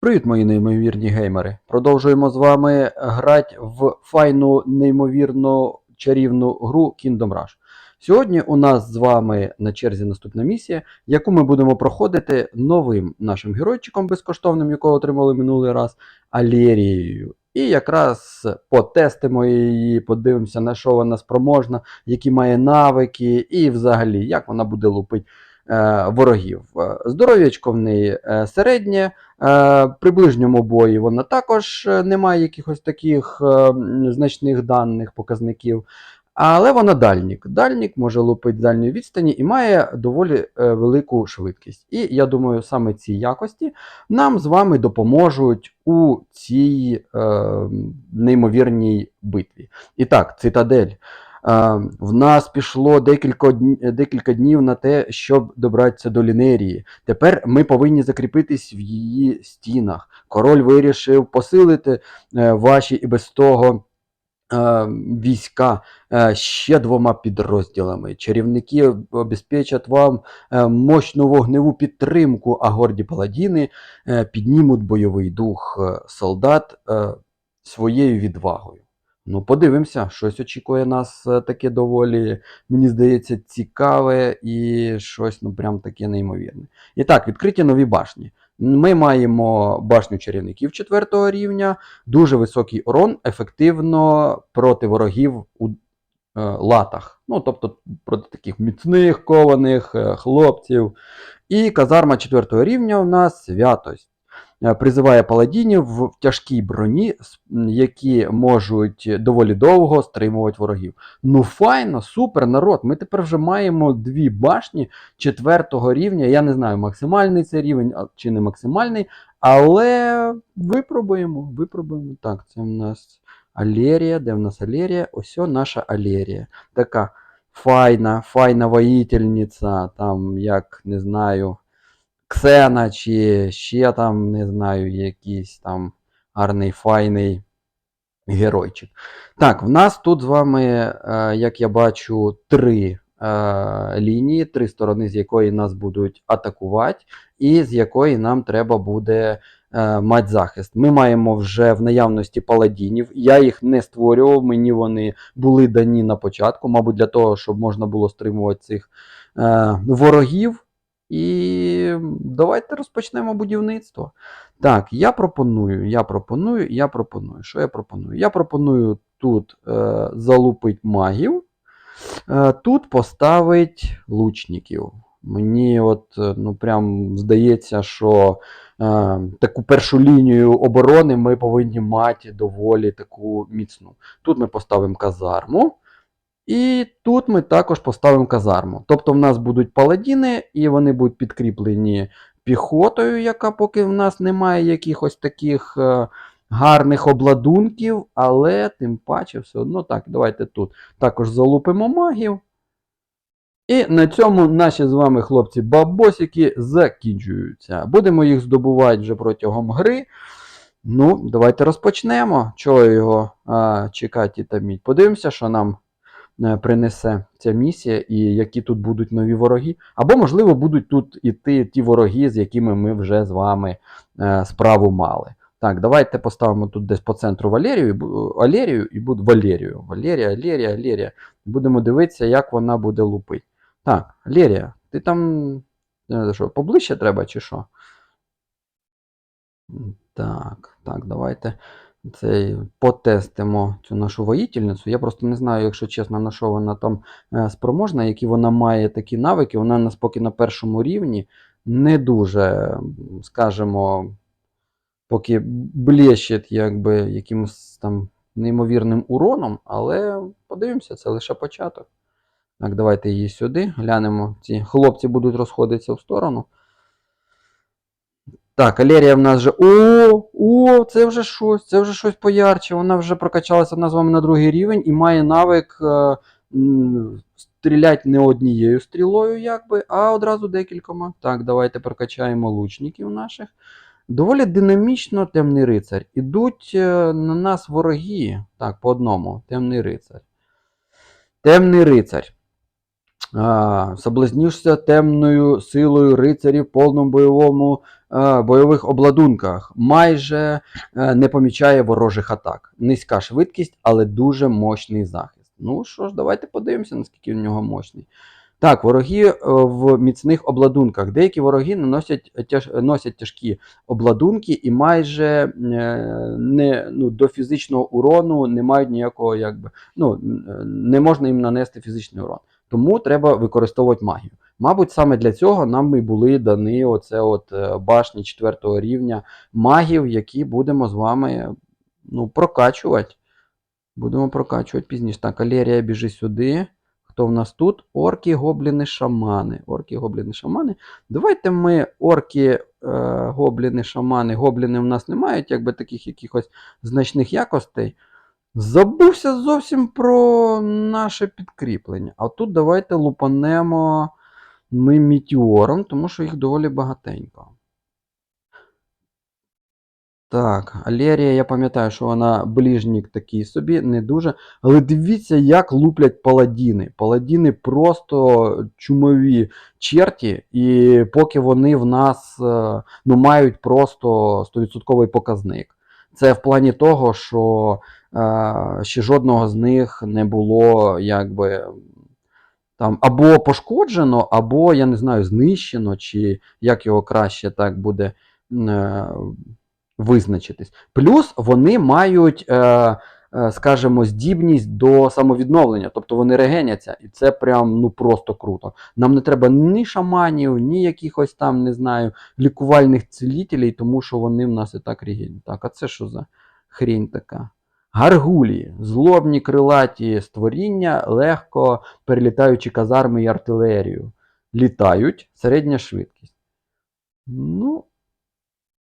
Привіт, мої неймовірні геймери! Продовжуємо з вами грати в файну, неймовірну чарівну гру Kingdom Rush. Сьогодні у нас з вами на черзі наступна місія, яку ми будемо проходити новим нашим геройчиком безкоштовним, якого отримали минулий раз, Алерією. І якраз потестимо її, подивимося, на що вона спроможна, які має навики, і взагалі, як вона буде лупити ворогів. Е, Здоров'ячко в неї е, середнє. Е, При ближньому бої вона також е, не має якихось таких е, значних даних показників. Але вона дальнік. Дальнік може лупити дальньої відстані і має доволі е, велику швидкість. І я думаю, саме ці якості нам з вами допоможуть у цій е, неймовірній битві. І так, цитадель. В нас пішло декілька, декілька днів на те, щоб добратися до Лінерії. Тепер ми повинні закріпитись в її стінах. Король вирішив посилити е, ваші і без того е, війська е, ще двома підрозділами. Чарівники обезпечать вам мощну вогневу підтримку, а горді паладіни піднімуть бойовий дух солдат своєю відвагою. Ну, подивимося, щось очікує нас е, таке доволі, мені здається, цікаве і щось ну прям таке неймовірне. І так, відкриті нові башні. Ми маємо башню чарівників 4 рівня, дуже високий урон, ефективно проти ворогів у е, латах. Ну, тобто проти таких міцних кованих е, хлопців. І казарма 4 рівня у нас святость. Е, Призиває паладінів в тяжкій броні, які можуть доволі довго стримувати ворогів. Ну, файно, супер, народ. Ми тепер вже маємо дві башні четвертого рівня. Я не знаю, максимальний це рівень чи не максимальний, але випробуємо. Випробуємо. Так, це в нас Алерія. Де в нас Алерія? Ось наша Алерія. Така файна, файна воїтельниця, там, як не знаю, Ксена, чи ще там, не знаю, якийсь там гарний, файний геройчик. Так, в нас тут з вами, е, як я бачу, три е, лінії, три сторони, з якої нас будуть атакувати, і з якої нам треба буде е, мати захист. Ми маємо вже в наявності паладінів. Я їх не створював, мені вони були дані на початку, мабуть, для того, щоб можна було стримувати цих ворогів. І давайте розпочнемо будівництво. Так, я пропоную, я пропоную, я пропоную. Що я пропоную? Я пропоную тут е, залупити магів, е, тут поставить лучників. Мені от, е, ну, прям здається, що е, таку першу лінію оборони ми повинні мати доволі таку міцну. Тут ми поставимо казарму. І тут ми також поставимо казарму. Тобто в нас будуть паладіни, і вони будуть підкріплені піхотою, яка поки в нас немає якихось таких е, гарних обладунків, але тим паче все одно так, давайте тут також залупимо магів. І на цьому наші з вами хлопці-бабосики закінчуються. Будемо їх здобувати вже протягом гри. Ну, давайте розпочнемо. Чого його а, чекати і таміть. Подивимося, що нам принесе ця місія, і які тут будуть нові вороги. Або, можливо, будуть тут іти ті вороги, з якими ми вже з вами е, справу мали. Так, давайте поставимо тут десь по центру Валерію, Валерію і буде Валерію. Валерія, Валерія, Валерія. Будемо дивитися, як вона буде лупити. Так, Валерія, ти там е, що, поближче треба чи що? Так, так, давайте цей, потестимо цю нашу воїтельницю. Я просто не знаю, якщо чесно, на що вона там е, спроможна, які вона має такі навики. Вона нас поки на першому рівні не дуже, скажімо, поки блещить якби якимось там неймовірним уроном, але подивимося, це лише початок. Так, давайте її сюди. Глянемо. Ці хлопці будуть розходитися в сторону. Так, Алерія в нас вже. О, о, це вже щось, це вже щось поярче. Вона вже прокачалася в нас з вами на другий рівень і має навик е, стріляти не однією стрілою, якби, а одразу декількома. Так, давайте прокачаємо лучників наших. Доволі динамічно темний рицар. Ідуть е, на нас вороги. Так, по одному. Темний рицар. Темний рицар. А, соблазнишся темною силою рицарів в повному бойовому а, бойових обладунках. Майже е, не помічає ворожих атак. Низька швидкість, але дуже мощний захист. Ну що ж, давайте подивимося, наскільки в нього мощний. Так, вороги е, в міцних обладунках. Деякі вороги наносять тяж, носять тяжкі обладунки і майже е, не, ну, до фізичного урону не мають ніякого, якби, ну, не можна їм нанести фізичний урон. Тому треба використовувати магію. Мабуть, саме для цього нам і були дані оце от е, башні 4 рівня магів, які будемо з вами ну, прокачувати. Будемо прокачувати пізніше. Так, Алерія біжи сюди. Хто в нас тут? Орки, гобліни, шамани. Орки, гобліни, шамани. Давайте ми орки, е, гобліни, шамани. Гобліни в нас не мають якби таких якихось значних якостей. Забувся зовсім про наше підкріплення. А тут давайте лупанемо ми мітіором, тому що їх доволі багатенько. Так, Алерія, я пам'ятаю, що вона ближнік такий собі, не дуже. Але дивіться, як луплять паладіни. Паладіни просто чумові черті, і поки вони в нас е, ну, мають просто 100% показник. Це в плані того, що е, ще жодного з них не було якби. Там або пошкоджено, або, я не знаю, знищено, чи як його краще так буде е, визначитись. Плюс вони мають, е, скажімо, здібність до самовідновлення, тобто вони регеняться, і це прям ну просто круто. Нам не треба ні шаманів, ні якихось там, не знаю, лікувальних цілітелей, тому що вони в нас і так регенять. Так, а це що за хрінь така? Гаргулі, злобні крилаті створіння, легко перелітаючи казарми і артилерію. Літають середня швидкість. Ну,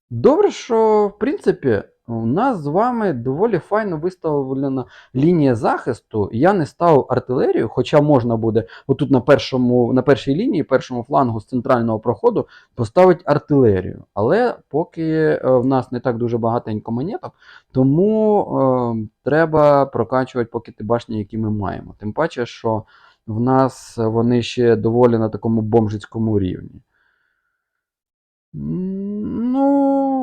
добре, що, в принципі, у нас з вами доволі файно виставлена лінія захисту. Я не ставив артилерію, хоча можна буде отут на першому, на першій лінії, першому флангу з центрального проходу поставити артилерію. Але поки е, в нас не так дуже багатенько монеток, тому е, треба прокачувати поки ті башні, які ми маємо. Тим паче, що в нас вони ще доволі на такому бомжицькому рівні. М,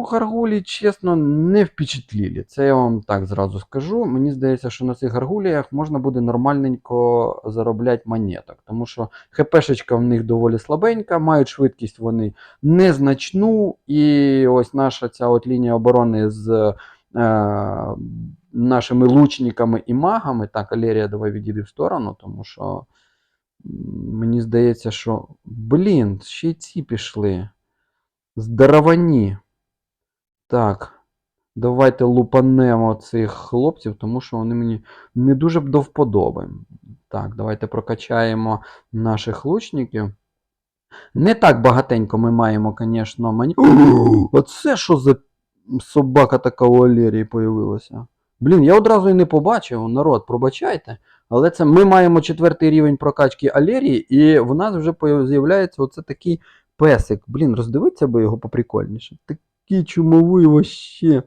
Гаргулі, чесно, не впечатлілі. Це я вам так зразу скажу. Мені здається, що на цих гаргуліях можна буде нормальненько заробляти монеток. Тому що ХПшечка в них доволі слабенька, мають швидкість вони незначну. І ось наша ця от лінія оборони з е, нашими лучниками і магами. Так, Алерія, давай відійди в сторону, тому що мені здається, що. Блін, ще й ці пішли. Здоровані. Так. Давайте лупанемо цих хлопців, тому що вони мені не дуже б до вподоби. Так, давайте прокачаємо наших лучників. Не так багатенько ми маємо, звісно, мані. Оце що за собака така у Валерії появилася? Блін, я одразу і не побачив, народ, пробачайте. Але це ми маємо четвертий рівень прокачки Алерії, і в нас вже з'являється оце такий песик. Блін, роздивиться би його поприкольніше. Такий чумовий вообще.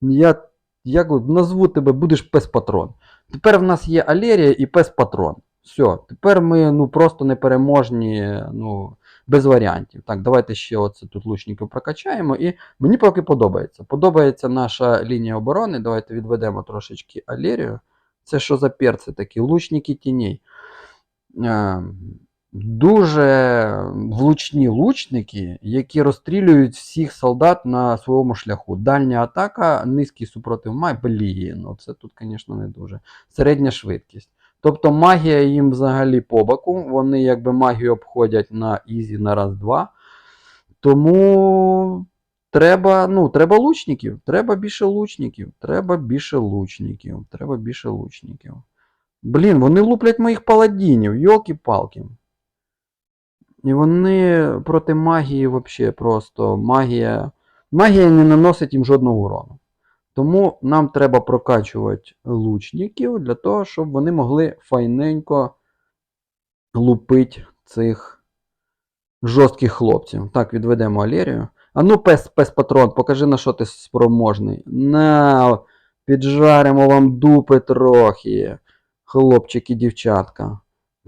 Я як назву тебе, будеш пес-патрон. Тепер в нас є Алерія і пес-патрон. Все, тепер ми ну, просто непереможні, ну, без варіантів. Так, давайте ще оце тут лучників прокачаємо. І мені поки подобається. Подобається наша лінія оборони. Давайте відведемо трошечки Алерію. Це що за перці такі? Лучники тіней. Дуже влучні лучники, які розстрілюють всіх солдат на своєму шляху. Дальня атака, низький супротив май, блін, ну це тут, звісно, не дуже. Середня швидкість. Тобто магія їм взагалі по боку. Вони якби магію обходять на ізі на раз-два. Тому треба, ну, треба лучників. Треба більше лучників. Треба більше лучників. Треба більше лучників. Блін, вони луплять моїх паладінів, йолки-палки. І вони проти магії взагалі просто магія. Магія не наносить їм жодного урону. Тому нам треба прокачувати лучників для того, щоб вони могли файненько лупити цих жорстких хлопців. Так, відведемо Алерію. А ну, пес, пес патрон, покажи на що ти спроможний. На, піджаримо вам дупи трохи. Хлопчики, дівчатка.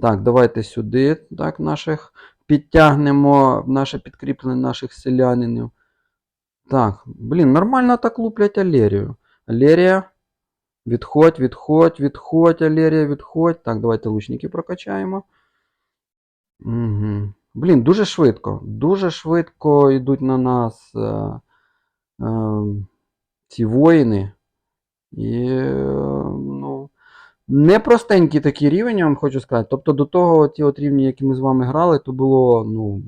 Так, давайте сюди так, наших підтягнемо, наше підкріплення наших селянинів. Так, блін, нормально так луплять Алерію. Алерія. Відходь, відходь, відходь, Алерія, відходь. Так, давайте лучники прокачаємо. Угу. Блін, дуже швидко. Дуже швидко йдуть на нас е, е, ці воїни. І, е, непростенький такий рівень, я вам хочу сказати. Тобто до того ті от рівні, які ми з вами грали, то було, ну,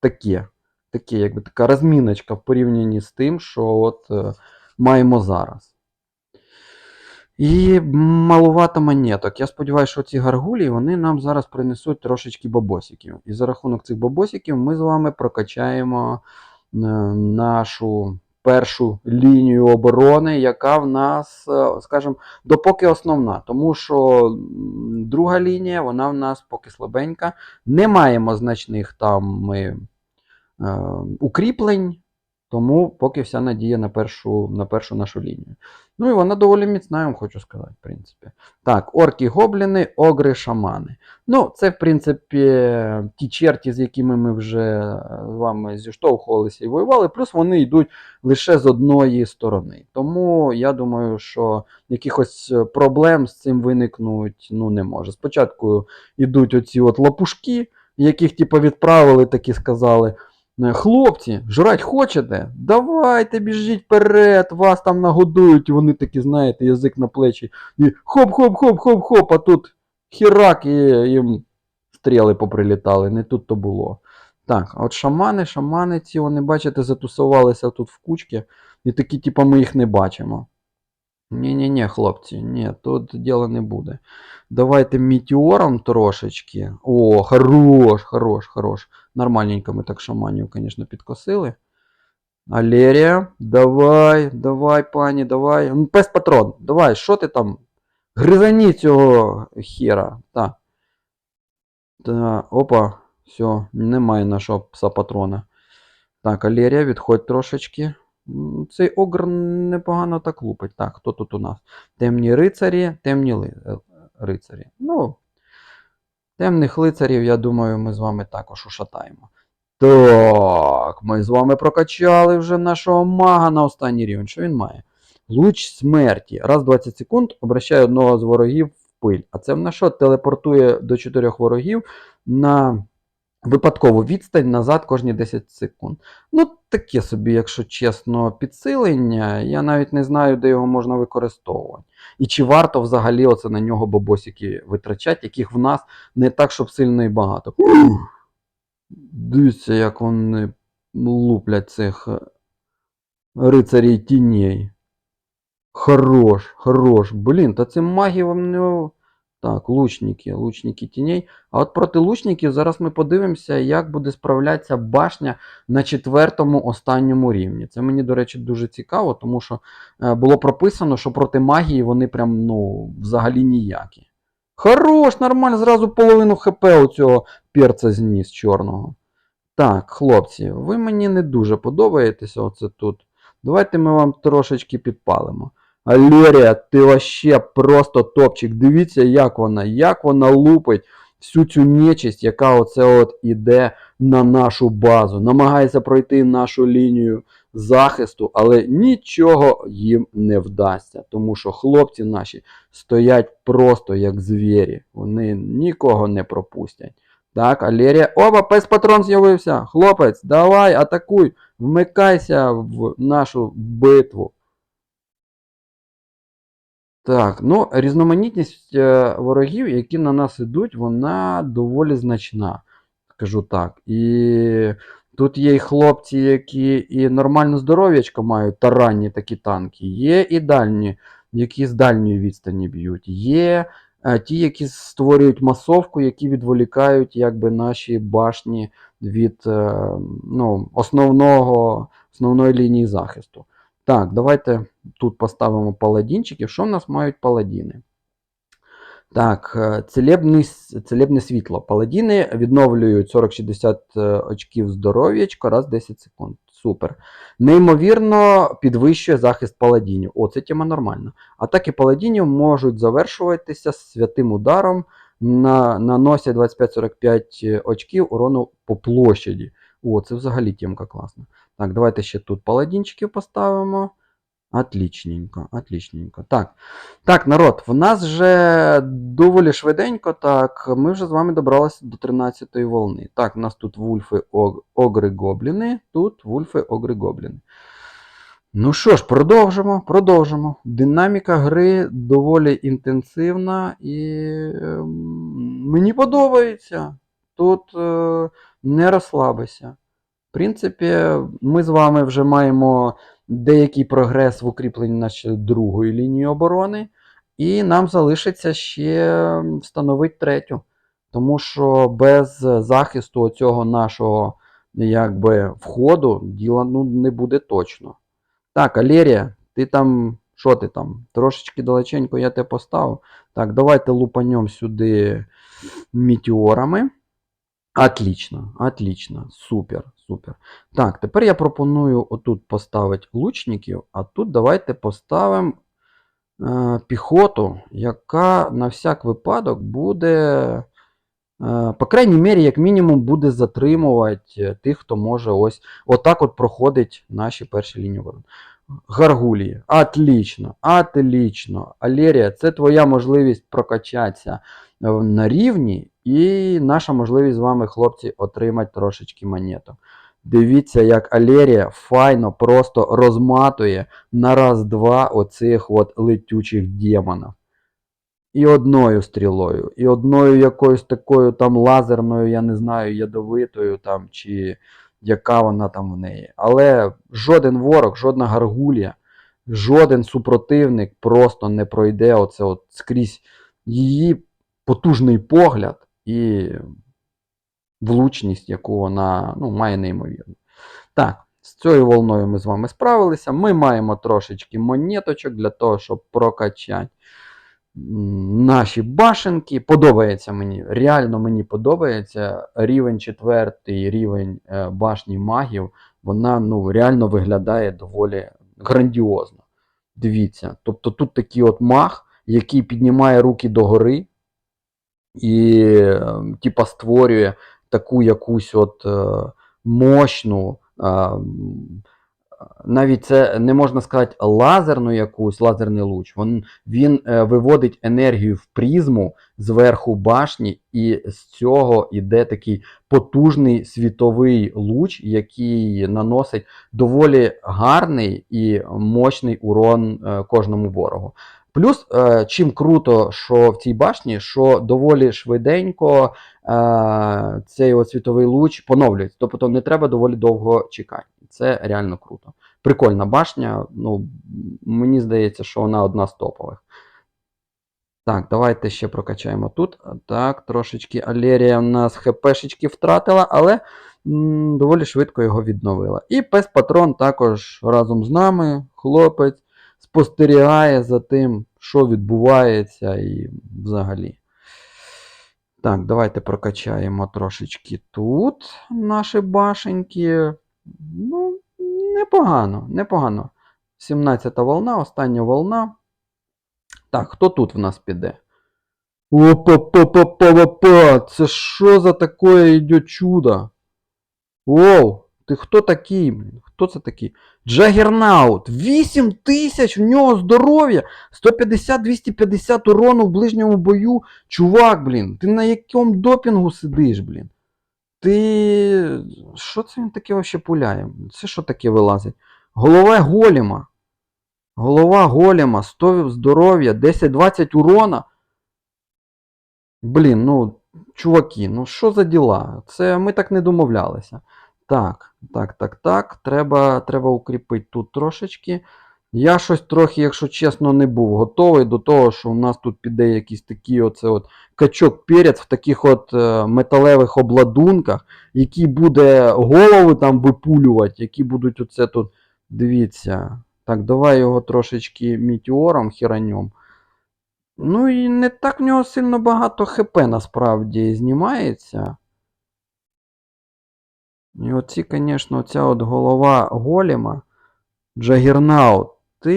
таке. Таке, якби така розміночка в порівнянні з тим, що от е, маємо зараз. І малувато монеток. Я сподіваюся, що ці гаргулі вони нам зараз принесуть трошечки бабосиків. І за рахунок цих бабосиків ми з вами прокачаємо е, нашу першу лінію оборони, яка в нас, е, скажімо, допоки основна. Тому що друга лінія, вона в нас поки слабенька. Не маємо значних там ми е, укріплень. Тому поки вся надія на першу, на першу нашу лінію. Ну і вона доволі міцна, я вам хочу сказати, в принципі. Так, орки, гобліни, огри, шамани. Ну, це, в принципі, ті черті, з якими ми вже з вами зіштовхувалися і воювали, плюс вони йдуть лише з одної сторони. Тому я думаю, що якихось проблем з цим виникнуть ну, не може. Спочатку йдуть оці от лапушки, яких типу, відправили, так і сказали. Е, Хлопці, жрать хочете? Давайте біжіть вперед, вас там нагодують, і вони такі, знаєте, язик на плечі. І хоп-хоп-хоп-хоп-хоп, а тут хірак, і їм стріли поприлітали, не тут то було. Так, а от шамани, шамани ці, вони, бачите, затусувалися тут в кучки, і такі, типу, ми їх не бачимо. Ні-ні-ні, хлопці, ні, тут діла не буде. Давайте метеором трошечки. О, хорош, хорош, хорош. Нормальненько ми так шаманів, звісно, підкосили. Алерія, давай, давай, пані, давай. Ну, Пес патрон, давай, що ти там? Гризані цього хера. Так. Та, опа, все, немає нашого пса патрона. Так, Алерія, відходь трошечки. Цей огр непогано так лупить. Так, хто тут у нас? Темні рицарі, темні ли... е, рицарі. Ну, темних лицарів, я думаю, ми з вами також ушатаємо. Так, ми з вами прокачали вже нашого мага на останній рівень. Що він має? Луч смерті. Раз 20 секунд обращає одного з ворогів в пиль. А це в нас що? Телепортує до чотирьох ворогів на випадкову відстань назад кожні 10 секунд. Ну, таке собі, якщо чесно, підсилення. Я навіть не знаю, де його можна використовувати. І чи варто взагалі оце на нього бабосики витрачати, яких в нас не так, щоб сильно і багато. Дивіться, як вони луплять цих е, рицарів тіней. Хорош, хорош. Блін, та це магів не. Так, лучники, лучники тіней. А от проти лучників зараз ми подивимося, як буде справлятися башня на четвертому останньому рівні. Це мені, до речі, дуже цікаво, тому що е, було прописано, що проти магії вони прям ну, взагалі ніякі. Хорош, нормально, зразу половину ХП у цього перця зніс чорного. Так, хлопці, ви мені не дуже подобаєтеся оце тут. Давайте ми вам трошечки підпалимо. Алерія, ти вообще просто топчик. Дивіться, як вона, як вона лупить всю цю нечисть, яка оце от іде на нашу базу. Намагається пройти нашу лінію захисту, але нічого їм не вдасться. Тому що хлопці наші стоять просто як звірі. Вони нікого не пропустять. Так, Алерія. Опа, пес патрон з'явився. Хлопець, давай, атакуй, вмикайся в нашу битву. Так, ну, різноманітність е, ворогів, які на нас ідуть, вона доволі значна, скажу так. І тут є і хлопці, які і нормальне здоров'ячко мають, таранні такі танки, є і дальні, які з дальньої відстані б'ють. Є е, ті, які створюють масовку, які відволікають якби, наші башні від е, ну, основного, основної лінії захисту. Так, давайте тут поставимо паладінчиків. Що в нас мають паладіни? Так, е, целебний, с- целебне світло. Паладіни відновлюють 40-60 е, очків здоров'ячка раз 10 секунд. Супер. Неймовірно підвищує захист паладінів. О, це тема нормальна. Атаки паладінів можуть завершуватися святим ударом на, наносять 25-45 очків урону по площаді. О, це взагалі тємка класна. Так, давайте ще тут паладінчиків поставимо. Отлічненько, отлічненько. Так, так, народ, в нас вже доволі швиденько, так, ми вже з вами добралися до 13-ї волни. Так, у нас тут вульфи, огри, гобліни, тут вульфи, огри, гобліни. Ну що ж, продовжимо, продовжимо. Динаміка гри доволі інтенсивна і ем, мені подобається. Тут е, не розслабися. В принципі, ми з вами вже маємо деякий прогрес в укріпленні нашої другої лінії оборони, і нам залишиться ще встановити третю. Тому що без захисту цього нашого якби, входу діла ну, не буде точно. Так, Алерія, ти там. Що ти там? Трошечки далеченько я тебе поставив. Так, давайте лупанем сюди метеорами. Отлично, отлично, супер, супер. Так, тепер я пропоную отут поставити лучників, а тут давайте поставимо е, піхоту, яка на всяк випадок буде, е, по крайній мірі, як мінімум, буде затримувати тих, хто може ось отак от проходить наші перші лінії оборони. Гаргулії. Отлично, отлично. Алерія, це твоя можливість прокачатися е, на рівні, і наша можливість з вами, хлопці, отримати трошечки монету. Дивіться, як Алерія файно просто розматує на раз-два оцих от летючих демонів. І одною стрілою, і одною якоюсь такою там лазерною, я не знаю, ядовитою там, чи яка вона там в неї. Але жоден ворог, жодна гаргулія, жоден супротивник просто не пройде оце от скрізь її потужний погляд і влучність, яку вона ну, має неймовірно. Так, з цією волною ми з вами справилися. Ми маємо трошечки монеточок для того, щоб прокачати наші башенки. Подобається мені, реально мені подобається. Рівень четвертий, рівень е, башні магів, вона ну, реально виглядає доволі грандіозно. Дивіться, тобто тут такий от маг, який піднімає руки догори і типа створює таку якусь от е, мощну, навіть це не можна сказати лазерну якусь, лазерний луч. Він, він е, виводить енергію в призму зверху башні, і з цього йде такий потужний світовий луч, який наносить доволі гарний і мощний урон е, кожному ворогу. Плюс, е, чим круто, що в цій башні, що доволі швиденько е, цей світовий луч поновлюється. Тобто не треба доволі довго чекати. Це реально круто. Прикольна башня. Ну, мені здається, що вона одна з топових. Так, давайте ще прокачаємо тут. Так, трошечки Алерія в нас хпшечки втратила, але м, доволі швидко його відновила. І пес Патрон також разом з нами, хлопець, спостерігає за тим, що відбувається і взагалі. Так, давайте прокачаємо трошечки тут наші башеньки. Ну, непогано, непогано. 17-та волна, остання волна. Так, хто тут в нас піде? Опа-па-па-па-па-па! Це що за таке йде чудо? Оу, ти хто такий, блін? Хто це такий? Джагернаут! 8 тисяч в нього здоров'я! 150-250 урону в ближньому бою. Чувак, блін, ти на якому допінгу сидиш, блін? Ти. Що це він таке вообще пуляє? Це що таке вилазить? Голова голема. Голова голема, 100 здоров'я, 10-20 урона. Блін, ну, чуваки, ну що за діла? Це ми так не домовлялися. Так, так, так, так. Треба, треба укріпити тут трошечки. Я щось трохи, якщо чесно, не був готовий до того, що у нас тут піде якийсь такий оце от качок перець в таких от е, металевих обладунках, який буде голови там випулювати, які будуть оце тут. Дивіться. Так, давай його трошечки метеором хіранем. Ну і не так в нього сильно багато ХП насправді знімається. І оці, звісно, оця от голова голема, Джагернаут, ти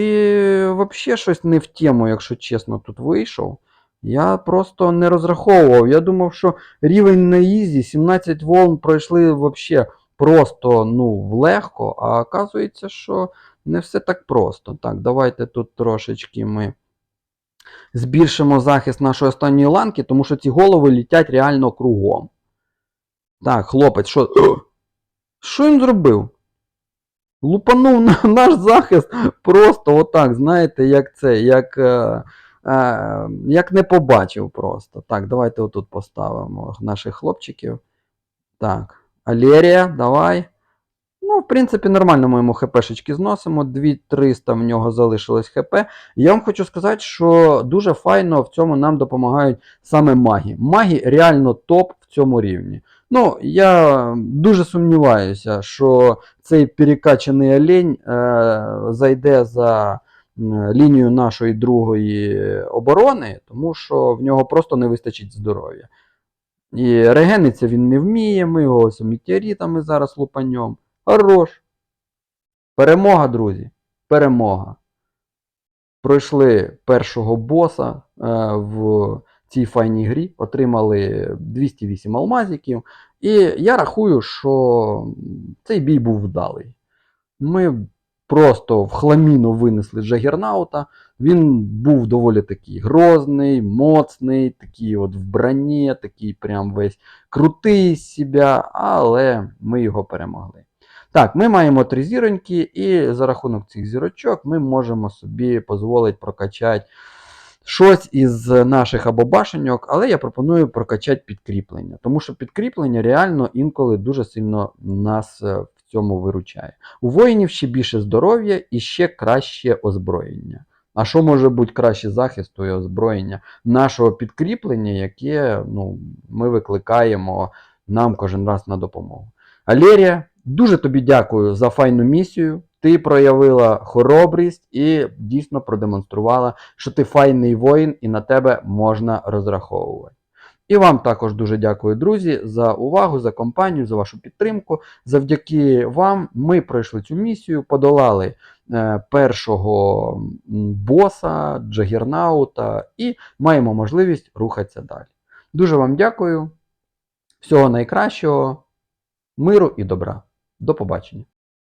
взагалі щось не в тему, якщо чесно, тут вийшов. Я просто не розраховував. Я думав, що рівень на ізі, 17 волн пройшли взагалі просто ну, легко, а оказується, що не все так просто. Так, давайте тут трошечки ми збільшимо захист нашої останньої ланки, тому що ці голови літять реально кругом. Так, хлопець, що. Що він зробив? Лупанув на наш захист просто отак, знаєте, як це, як, е, е, як не побачив просто. Так, давайте отут поставимо наших хлопчиків. Так, Алерія, давай. Ну, в принципі, нормально ми йому хпшечки зносимо. 2300 в нього залишилось хп. Я вам хочу сказати, що дуже файно в цьому нам допомагають саме маги. Маги реально топ в цьому рівні. Ну, я дуже сумніваюся, що цей перекачаний олень е, зайде за лінію нашої другої оборони, тому що в нього просто не вистачить здоров'я. І регениться він не вміє, ми його ось метеоритами зараз лупанем. Хорош. Перемога, друзі. Перемога. Пройшли першого боса е, в цій файній грі, отримали 208 алмазиків. І я рахую, що цей бій був вдалий. Ми просто в хламіну винесли Джагернаута. Він був доволі такий грозний, моцний, такий от в броні, такий прям весь крутий з себе, але ми його перемогли. Так, ми маємо три зіроньки, і за рахунок цих зірочок ми можемо собі дозволити прокачати щось із наших або башеньок, але я пропоную прокачати підкріплення, тому що підкріплення реально інколи дуже сильно нас е, в цьому виручає. У воїнів ще більше здоров'я і ще краще озброєння. А що може бути краще захисту і озброєння нашого підкріплення, яке ну, ми викликаємо нам кожен раз на допомогу? Алерія, дуже тобі дякую за файну місію. Ти проявила хоробрість і дійсно продемонструвала, що ти файний воїн і на тебе можна розраховувати. І вам також дуже дякую, друзі, за увагу, за компанію, за вашу підтримку. Завдяки вам ми пройшли цю місію, подолали е, першого боса, Джагернаута і маємо можливість рухатися далі. Дуже вам дякую. Всього найкращого, миру і добра. До побачення.